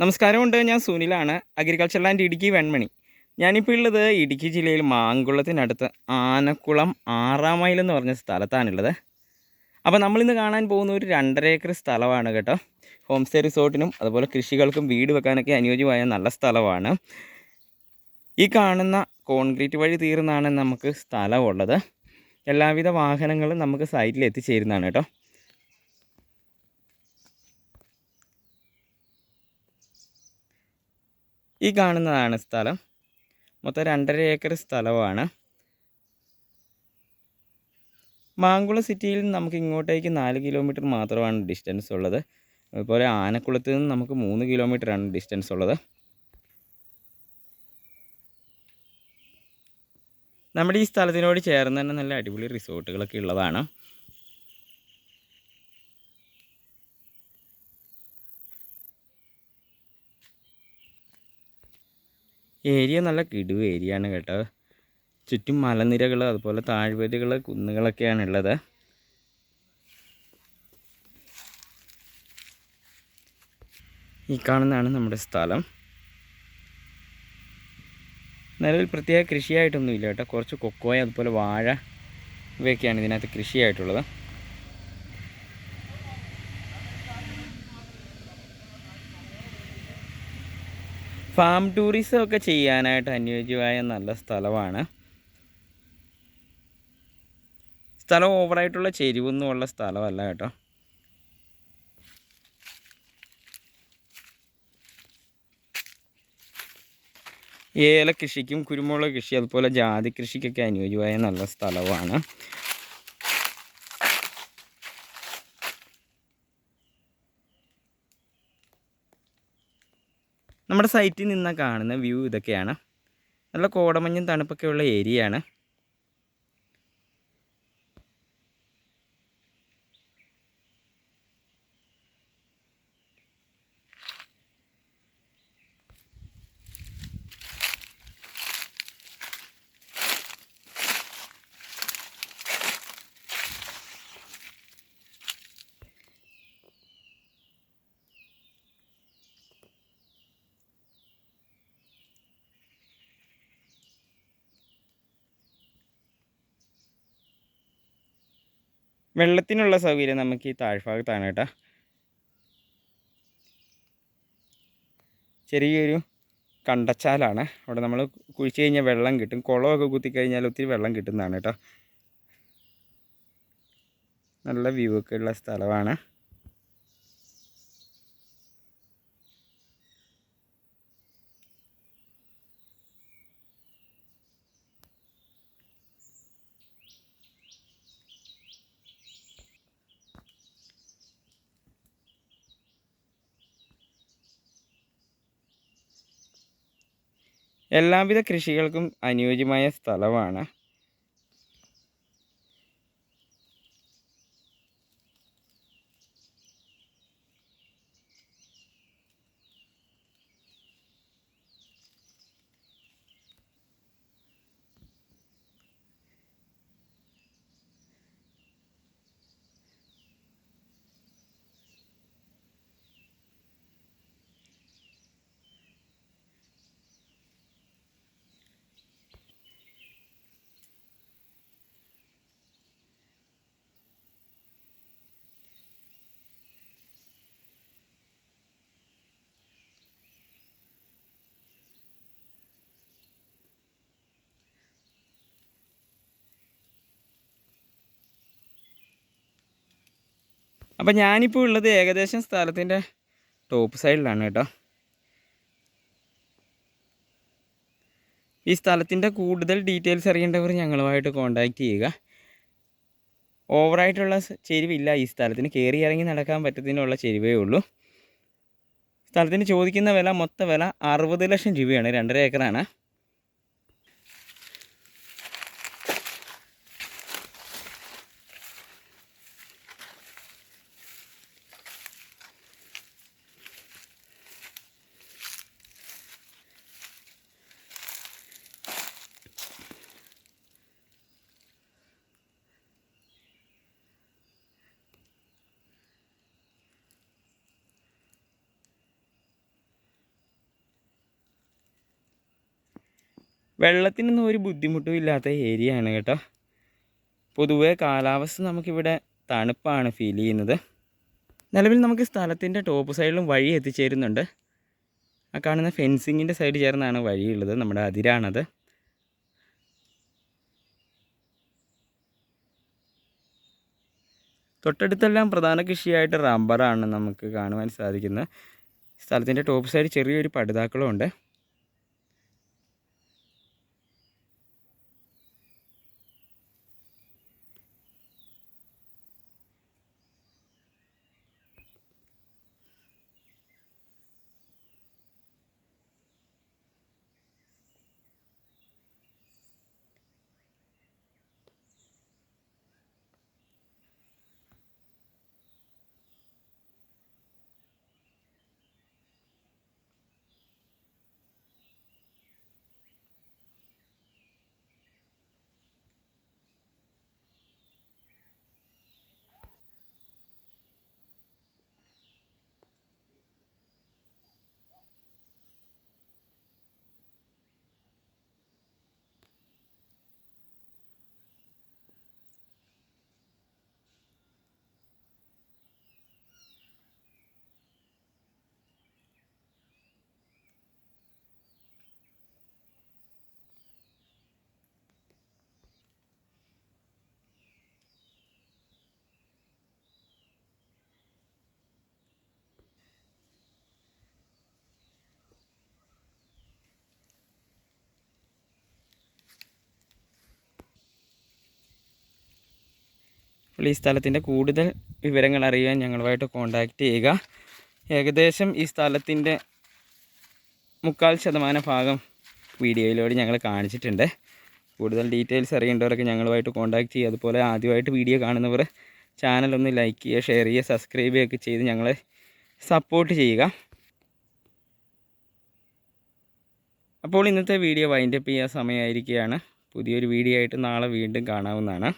നമസ്കാരമുണ്ട് ഞാൻ സുനിലാണ് അഗ്രികൾച്ചർ ലാൻഡ് ഇടുക്കി വെൺമണി. ഞാനിപ്പോൾ ഉള്ളത് ഇടുക്കി ജില്ലയിൽ മാങ്കുളത്തിനടുത്ത് ആനക്കുളം ആറാം മൈൽ എന്ന് പറഞ്ഞ സ്ഥലത്താണുള്ളത് അപ്പോൾ നമ്മളിന്ന് കാണാൻ പോകുന്ന ഒരു രണ്ടര ഏക്കർ സ്ഥലമാണ് കേട്ടോ. ഹോം സ്റ്റേ റിസോർട്ടിനും അതുപോലെ കൃഷികൾക്കും വീട് വെക്കാനൊക്കെ അനുയോജ്യമായ നല്ല സ്ഥലമാണ്. ഈ കാണുന്ന കോൺക്രീറ്റ് വഴി തീർന്നാണ് നമുക്ക് സ്ഥലമുള്ളത്. എല്ലാവിധ വാഹനങ്ങളും നമുക്ക് സൈറ്റിൽ എത്തിച്ചേരുന്നതാണ് കേട്ടോ. ഈ കാണുന്നതാണ് സ്ഥലം. മൊത്തം രണ്ടര ഏക്കർ സ്ഥലമാണ്. മാങ്കുളം സിറ്റിയിൽ നിന്ന് നമുക്ക് ഇങ്ങോട്ടേക്ക് നാല് കിലോമീറ്റർ മാത്രമാണ് ഡിസ്റ്റൻസ് ഉള്ളത്. അതുപോലെ ആനക്കുളത്ത് നിന്ന് നമുക്ക് മൂന്ന് കിലോമീറ്ററാണ് ഡിസ്റ്റൻസ് ഉള്ളത്. നമ്മുടെ ഈ സ്ഥലത്തിനോട് ചേർന്ന് തന്നെ നല്ല അടിപൊളി റിസോർട്ടുകളൊക്കെ ഉള്ളതാണ്. ഏരിയ നല്ല കിടു ഏരിയ ആണ് കേട്ടോ. ചുറ്റും മലനിരകൾ അതുപോലെ താഴ്വരകൾ കുന്നുകളൊക്കെയാണ് ഉള്ളത്. ഈ കാണുന്നതാണ് നമ്മുടെ സ്ഥലം. നിലവിൽ പ്രത്യേക കൃഷിയായിട്ടൊന്നുമില്ല കേട്ടോ. കുറച്ച് കൊക്കോയ അതുപോലെ വാഴ ഇവയൊക്കെയാണ് ഇതിനകത്ത് കൃഷിയായിട്ടുള്ളത്. ഫാം ടൂറിസം ഒക്കെ ചെയ്യാനായിട്ട് അനുയോജ്യമായ നല്ല സ്ഥലമാണ്. സ്ഥലം ഓവറായിട്ടുള്ള ചെരിവൊന്നും ഉള്ള സ്ഥലമല്ല കേട്ടോ. ഏല കൃഷിക്കും കുരുമുളക് കൃഷി അതുപോലെ ജാതി കൃഷിക്കൊക്കെ അനുയോജ്യമായ നല്ല സ്ഥലമാണ്. നമ്മുടെ സൈറ്റിൽ നിന്ന് കാണുന്ന വ്യൂ ഇതൊക്കെയാണ്. നല്ല കോടമഞ്ഞും തണുപ്പൊക്കെ ഉള്ള ഏരിയയാണ്. വെള്ളത്തിനുള്ള സൗകര്യം നമുക്ക് ഈ താഴ്ഭാഗത്താണ് കേട്ടോ. ചെറിയൊരു കണ്ടച്ചാലാണ്. അവിടെ നമ്മൾ കുഴിച്ച് കഴിഞ്ഞാൽ വെള്ളം കിട്ടും. കുളമൊക്കെ കുത്തിക്കഴിഞ്ഞാൽ ഒത്തിരി വെള്ളം കിട്ടുന്നതാണ് കേട്ടോ. നല്ല വ്യൂ ഒക്കെ ഉള്ള സ്ഥലമാണ്. എല്ലാവിധ കൃഷികൾക്കും അനുയോജ്യമായ സ്ഥലമാണ് അപ്പം ഞാനിപ്പോൾ ഉള്ളത് ഏകദേശം സ്ഥലത്തിന്റെ ടോപ്പ് സൈഡിലാണ് കേട്ടോ. ഈ സ്ഥലത്തിന്റെ കൂടുതൽ ഡീറ്റെയിൽസ് അറിയേണ്ടവർ ഞങ്ങളുമായിട്ട് കോൺടാക്റ്റ് ചെയ്യുക. ഓവറായിട്ടുള്ള ചെരുവില്ല ഈ സ്ഥലത്തിന്. കയറി ഇറങ്ങി നടക്കാൻ പറ്റത്തിനുള്ള ചെരുവേ ഉള്ളൂ. സ്ഥലത്തിന് ചോദിക്കുന്ന വില മൊത്ത വില അറുപത് ലക്ഷം രൂപയാണ്. രണ്ടര ഏക്കറാണ്. വെള്ളത്തിനൊന്നും ഒരു ബുദ്ധിമുട്ടും ഇല്ലാത്ത ഏരിയ ആണ് കേട്ടോ. പൊതുവേ കാലാവസ്ഥ നമുക്കിവിടെ തണുപ്പാണ് ഫീൽ ചെയ്യുന്നത്. നിലവിൽ നമുക്ക് സ്ഥലത്തിന്റെ ടോപ്പ് സൈഡിലും വഴി എത്തിച്ചേരുന്നുണ്ട്. ആ കാണുന്ന ഫെൻസിങ്ങിന്റെ സൈഡ് ചേർന്നാണ് വഴിയുള്ളത് നമ്മുടെ അതിരാണത്. തൊട്ടടുത്തെല്ലാം പ്രധാന കൃഷിയായിട്ട് റബ്ബറാണ് നമുക്ക് കാണുവാൻ സാധിക്കുന്നത്. സ്ഥലത്തിന്റെ ടോപ്പ് സൈഡ് ചെറിയൊരു പടുതാക്കളും ഉണ്ട് അപ്പോൾ ഈ സ്ഥലത്തിന്റെ കൂടുതൽ വിവരങ്ങൾ അറിയാൻ ഞങ്ങളുമായിട്ട് കോൺടാക്റ്റ് ചെയ്യുക. ഏകദേശം ഈ സ്ഥലത്തിന്റെ മുക്കാൽ ശതമാനം ഭാഗം വീഡിയോയിലൂടെ ഞങ്ങൾ കാണിച്ചിട്ടുണ്ട്. കൂടുതൽ ഡീറ്റെയിൽസ് അറിയേണ്ടവരൊക്കെ ഞങ്ങളുമായിട്ട് കോൺടാക്റ്റ് ചെയ്യുക. അതുപോലെ ആദ്യമായിട്ട് വീഡിയോ കാണുന്നവർ ചാനലൊന്ന് ലൈക്ക് ചെയ്യുക ഷെയർ ചെയ്യുക സബ്സ്ക്രൈബ് ചെയ്യുകയൊക്കെ ചെയ്ത് ഞങ്ങളെ സപ്പോർട്ട് ചെയ്യുക. അപ്പോൾ ഇന്നത്തെ വീഡിയോ വൈൻഡപ്പ് ചെയ്യാൻ സമയമായിരിക്കുകയാണ്. പുതിയൊരു വീഡിയോ ആയിട്ട് നാളെ വീണ്ടും കാണാവുന്നതാണ്.